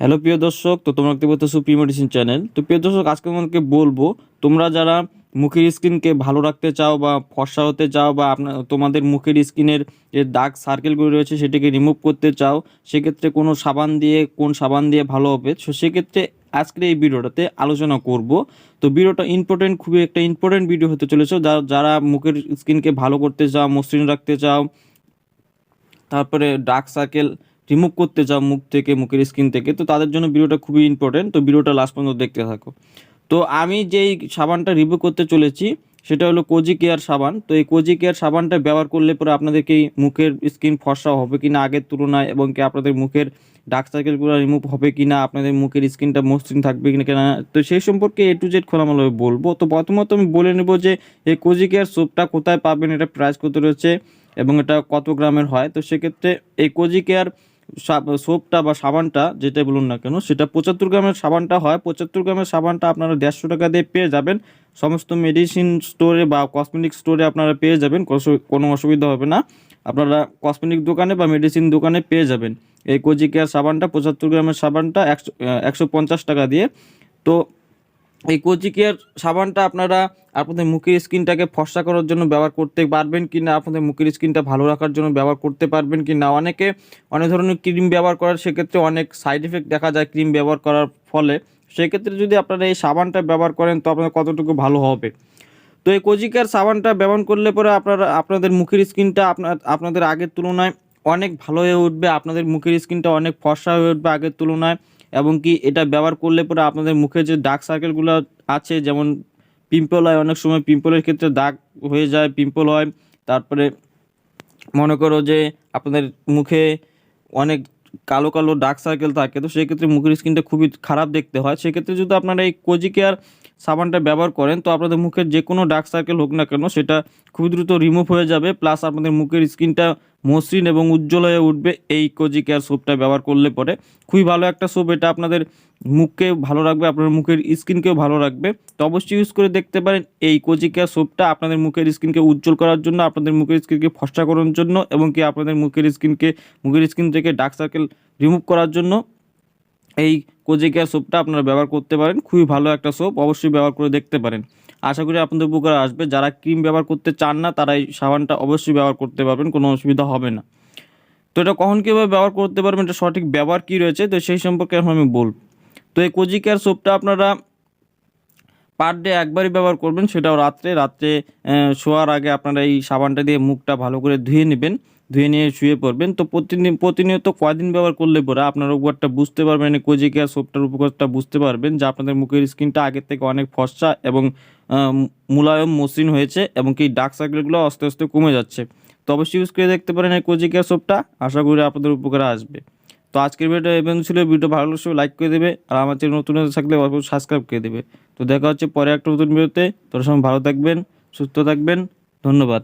Hello প্রিয় দর্শক, তো তোমরা দেখতে পাচ্ছ প্রি মেডিসিন চ্যানেল। তো প্রিয় দর্শক, আজকে তোমাদেরকে বলব, তোমরা যারা মুখের স্কিনকে ভালো রাখতে চাও বা ফর্সা হতে চাও বা আপনার, তোমাদের মুখের স্কিনের যে দাগ সার্কেলগুলো রয়েছে সেটাকে রিমুভ করতে চাও, সেক্ষেত্রে কোনো সাবান দিয়ে, কোন সাবান দিয়ে ভালো হবে? তো সেক্ষেত্রে আজকের এই ভিডিওটাতে আলোচনা করব। তো ভিডিওটা ইম্পর্টেন্ট খুবই একটা ইম্পর্টেন্ট ভিডিও হতে চলেছে। যারা যারা মুখের স্কিনকে ভালো করতে চাও, মসৃণ রাখতে চাও, তারপরে ডার্ক সার্কেল রিমুভ করতে চাও মুখ থেকে, মুখের স্কিন থেকে, তো তাদের জন্য ভিডিওটা খুবই ইম্পর্টেন্ট তো ভিডিওটা লাস্ট পর্যন্ত দেখতে থাকো। তো আমি যেই সাবানটা রিভিউ করতে চলেছি, সেটা হলো কোজি কেয়ার সাবান। তো এই কোজি কেয়ার সাবানটা ব্যবহার করলে পরে আপনাদেরকে মুখের স্কিন ফর্সা হবে কি না আগের তুলনায়, এবং কি আপনাদের মুখের ডার্ক সার্কেলগুলো রিমুভ হবে কি না আপনাদের মুখের স্কিনটা মসৃণ থাকবে কি না? তো সেই সম্পর্কে এ টু জেড খোলামেলাভাবে বলব। তো প্রথমত আমি বলে নেব যে, এই কোজি কেয়ার সোপটা কোথায় পাবেন, এটা প্রাইস কত রয়েছে, এবং এটা কত গ্রামের হয়? তো সেক্ষেত্রে এই কোজি কেয়ার সোপটা বা সাবানটা যেটাই বলুন না কেন, সেটা পঁচাত্তর গ্রামের সাবানটা হয়। পঁচাত্তর গ্রামের সাবানটা আপনারা দেড়শো টাকা দিয়ে পেয়ে যাবেন। সমস্ত মেডিসিন স্টোরে বা কসমেটিক স্টোরে আপনারা পেয়ে যাবেন, কোনো- অসুবিধা হবে না। আপনারা কসমেটিক দোকানে বা মেডিসিন দোকানে পেয়ে যাবেন। এই কোজি কেয়ার সাবানটা, পঁচাত্তর গ্রামের সাবানটা একশো একশো পঞ্চাশ টাকা দিয়ে। তো এই কোচি কেয়ার সাবানটা আপনারা আপনাদের মুখের স্কিনটাকে ফর্সা করার জন্য ব্যবহার করতে পারবেন কি না, আপনাদের মুখের স্কিনটা ভালো রাখার জন্য ব্যবহার করতে পারবেন কি না। অনেকে অনেক ধরনের ক্রিম ব্যবহার করার সেক্ষেত্রে অনেক সাইড এফেক্ট দেখা যায় ক্রিম ব্যবহার করার ফলে। সেক্ষেত্রে যদি আপনারা এই সাবানটা ব্যবহার করেন তো আপনাদের কতটুকু ভালো হবে। তো এই কোজিকার সাবানটা ব্যবহার করলে পরে আপনারা, আপনাদের মুখের স্কিনটা আপনার, আপনাদের আগের তুলনায় অনেক ভালো হয়ে উঠবে, আপনাদের মুখের স্কিনটা অনেক ফর্সা হয়ে উঠবে আগের তুলনায়। এবং কি এটা ব্যবহার করলে পরে আপনাদের মুখে যে ডার্ক সার্কেলগুলো আছে, যেমন পিম্পল হয়, অনেক সময় পিম্পলের ক্ষেত্রে দাগ হয়ে যায় পিম্পল হয়। তারপরে মনে করো যে আপনাদের মুখে অনেক কালো কালো ডার্ক সার্কেল থাকে, তো সেক্ষেত্রে মুখের স্কিনটা খুবই খারাপ দেখতে হয়। সেক্ষেত্রে যদি আপনারা এই কোজি কেয়ার সাবানটা ব্যবহার করেন, তো আপনাদের মুখের যে কোনো ডার্ক সার্কেল হোক না কেন, সেটা খুব দ্রুত রিমুভ হয়ে যাবে প্লাস আপনাদের মুখের স্কিনটা মসৃণ এবং উজ্জ্বল হয়ে উঠবে এই কোজি কেয়ার সোপটা ব্যবহার করলে পরে। খুবই ভালো একটা সোপ এটা আপনাদের মুখকে ভালো রাখবে, আপনার মুখের স্কিনকেও ভালো রাখবে। তো অবশ্যই ইউজ করে দেখতে পারেন এই কোজি কেয়ার সোপটা আপনাদের মুখের স্কিনকে উজ্জ্বল করার জন্য, আপনাদের মুখের স্কিনকে ফসটা করার জন্য এবং কি আপনাদের মুখের স্কিনকে, মুখের স্কিন থেকে ডার্ক সার্কেল রিমুভ করার জন্য। এই কোজি কেয়ার সোপটা আপনারা ব্যবহার করতে পারেন। খুবই ভালো একটা সোপ অবশ্যই ব্যবহার করে দেখতে পারেন। আশা করি আপনাদের উপকার আসবে। যারা ক্রিম ব্যবহার করতে চান না, তারা এই সাবানটা অবশ্যই ব্যবহার করতে পারবেন, কোনো অসুবিধা হবে না। তো এটা কখন কীভাবে ব্যবহার করতে পারবেন, এটা সঠিক ব্যবহার কী রয়েছে, তো সেই সম্পর্কে এখন আমি বলব। তো এই কোজি কেয়ার সোপটা আপনারা পার ডে একবারই ব্যবহার করবেন, সেটাও রাত্রে। রাত্রে শোয়ার আগে আপনারা এই সাবানটা দিয়ে মুখটা ভালো করে ধুয়ে নেবেন। ধুয়ে নিয়ে শুয়ে পড়বেন। তো প্রতিদিন, প্রতিনিয়ত কয়দিন ব্যবহার করলে পরে আপনার উপকারটা বুঝতে পারবেন কোজি কেয়ার সোপটার উপকারটা বুঝতে পারবেন যে আপনাদের মুখের স্কিনটা আগের থেকে অনেক ফর্সা এবং মুলায়ম মসৃণ হয়েছে এবং কি ডার্ক সার্কেলগুলো আস্তে আস্তে কমে যাচ্ছে। তো অবশ্যই ইউজ করে দেখতে পারেন এই কোজি কেয়ার সোপটা আশা করি আপনাদের উপকারে আসবে। তো আজকের ভিডিও এবং ছিল। ভিডিও ভালো লাগলে লাইক করে দেবে আর আমার চ্যানেল নতুন থাকলে অবশ্যই সাবস্ক্রাইব করে দেবে। তো দেখা হচ্ছে পরে একটা নতুন ভিডিওতে তোর সময় ভালো থাকবেন, সুস্থ থাকবেন। ধন্যবাদ।